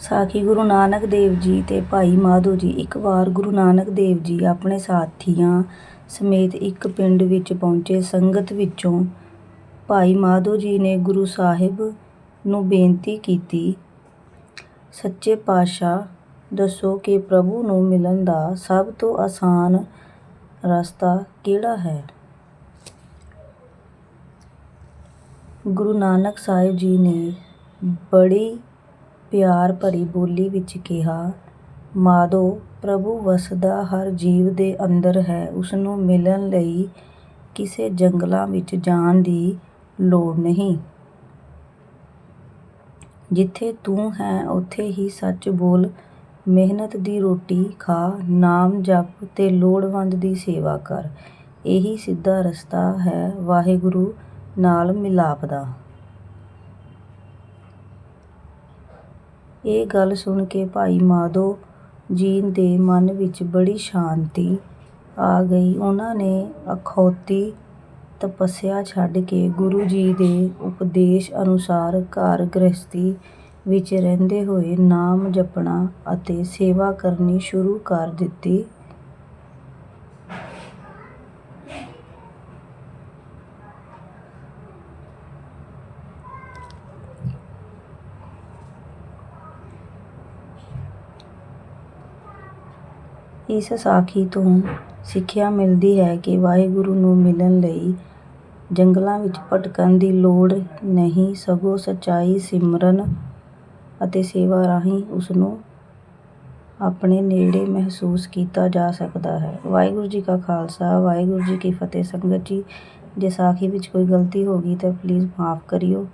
ਸਾਖੀ ਗੁਰੂ ਨਾਨਕ ਦੇਵ ਜੀ ਤੇ ਭਾਈ ਮਾਧੋ ਜੀ ਇੱਕ ਵਾਰ ਗੁਰੂ ਨਾਨਕ ਦੇਵ ਜੀ ਆਪਣੇ ਸਾਥੀਆਂ ਸਮੇਤ ਇੱਕ ਪਿੰਡ ਵਿੱਚ ਪਹੁੰਚੇ। ਸੰਗਤ ਵਿੱਚੋਂ ਭਾਈ ਮਾਧੋ ਜੀ ਨੇ ਗੁਰੂ ਸਾਹਿਬ ਨੂੰ ਬੇਨਤੀ ਕੀਤੀ, "ਸੱਚੇ ਪਾਤਸ਼ਾਹ, ਦੱਸੋ ਕਿ ਪ੍ਰਭੂ ਨੂੰ ਮਿਲਣ ਦਾ ਸਭ ਤੋਂ ਆਸਾਨ ਰਸਤਾ ਕਿਹੜਾ ਹੈ?" ਗੁਰੂ ਨਾਨਕ ਸਾਹਿਬ ਜੀ ਨੇ ਬੜੀ ਪਿਆਰ ਭਰੀ ਬੋਲੀ ਵਿੱਚ ਕਿਹਾ, "ਮਾਧੋ, ਪ੍ਰਭੂ ਵਸਦਾ ਹਰ ਜੀਵ ਦੇ ਅੰਦਰ ਹੈ। ਉਸਨੂੰ ਮਿਲਣ ਲਈ ਕਿਸੇ ਜੰਗਲਾਂ ਵਿੱਚ ਜਾਣ ਦੀ ਲੋੜ ਨਹੀਂ। ਜਿੱਥੇ ਤੂੰ ਹੈਂ ਉੱਥੇ ਹੀ ਸੱਚ ਬੋਲ, ਮਿਹਨਤ ਦੀ ਰੋਟੀ ਖਾ, ਨਾਮ ਜਪ ਤੇ ਲੋੜਵੰਦ ਦੀ ਸੇਵਾ ਕਰ। ਇਹੀ ਸਿੱਧਾ ਰਸਤਾ ਹੈ ਵਾਹਿਗੁਰੂ ਨਾਲ ਮਿਲਾਪ ਦਾ।" ਇਹ ਗੱਲ ਸੁਣ ਕੇ ਭਾਈ ਮਾਧੋ ਜੀ ਦੇ ਮਨ ਵਿੱਚ ਬੜੀ ਸ਼ਾਂਤੀ ਆ ਗਈ। ਉਹਨਾਂ ਨੇ ਅਖੌਤੀ ਤਪੱਸਿਆ ਛੱਡ ਕੇ ਗੁਰੂ ਜੀ ਦੇ ਉਪਦੇਸ਼ ਅਨੁਸਾਰ ਘਰ ਗ੍ਰਸਤੀ ਵਿੱਚ ਰਹਿੰਦੇ ਹੋਏ ਨਾਮ ਜਪਣਾ ਅਤੇ ਸੇਵਾ ਕਰਨੀ ਸ਼ੁਰੂ ਕਰ ਦਿੱਤੀ। ਇਸ ਸਾਖੀ ਤੋਂ ਸਿੱਖਿਆ ਮਿਲਦੀ ਹੈ ਕਿ ਵਾਹਿਗੁਰੂ ਨੂੰ ਮਿਲਣ ਲਈ ਜੰਗਲਾਂ ਵਿੱਚ ਭਟਕਣ ਦੀ ਲੋੜ ਨਹੀਂ, ਸਗੋਂ ਸੱਚਾਈ ਸਿਮਰਨ ਅਤੇ ਸੇਵਾ ਰਾਹੀਂ ਉਸਨੂੰ ਆਪਣੇ ਨੇੜੇ ਮਹਿਸੂਸ ਕੀਤਾ ਜਾ ਸਕਦਾ ਹੈ। ਵਾਹਿਗੁਰੂ ਜੀ ਕਾ ਖਾਲਸਾ, ਵਾਹਿਗੁਰੂ ਜੀ ਕੀ ਫਤਿਹ। ਸੰਗਤ ਜੀ, ਜੇ ਸਾਖੀ ਵਿੱਚ ਕੋਈ ਗਲਤੀ ਹੋ ਗਈ ਤਾਂ ਪਲੀਜ਼ ਮਾਫ਼ ਕਰਿਓ।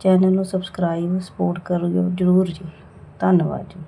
ਚੈਨਲ ਨੂੰ ਸਬਸਕ੍ਰਾਈਬ, ਸਪੋਰਟ ਕਰਿਓ ਜ਼ਰੂਰ ਜੀ। ਧੰਨਵਾਦ ਜੀ।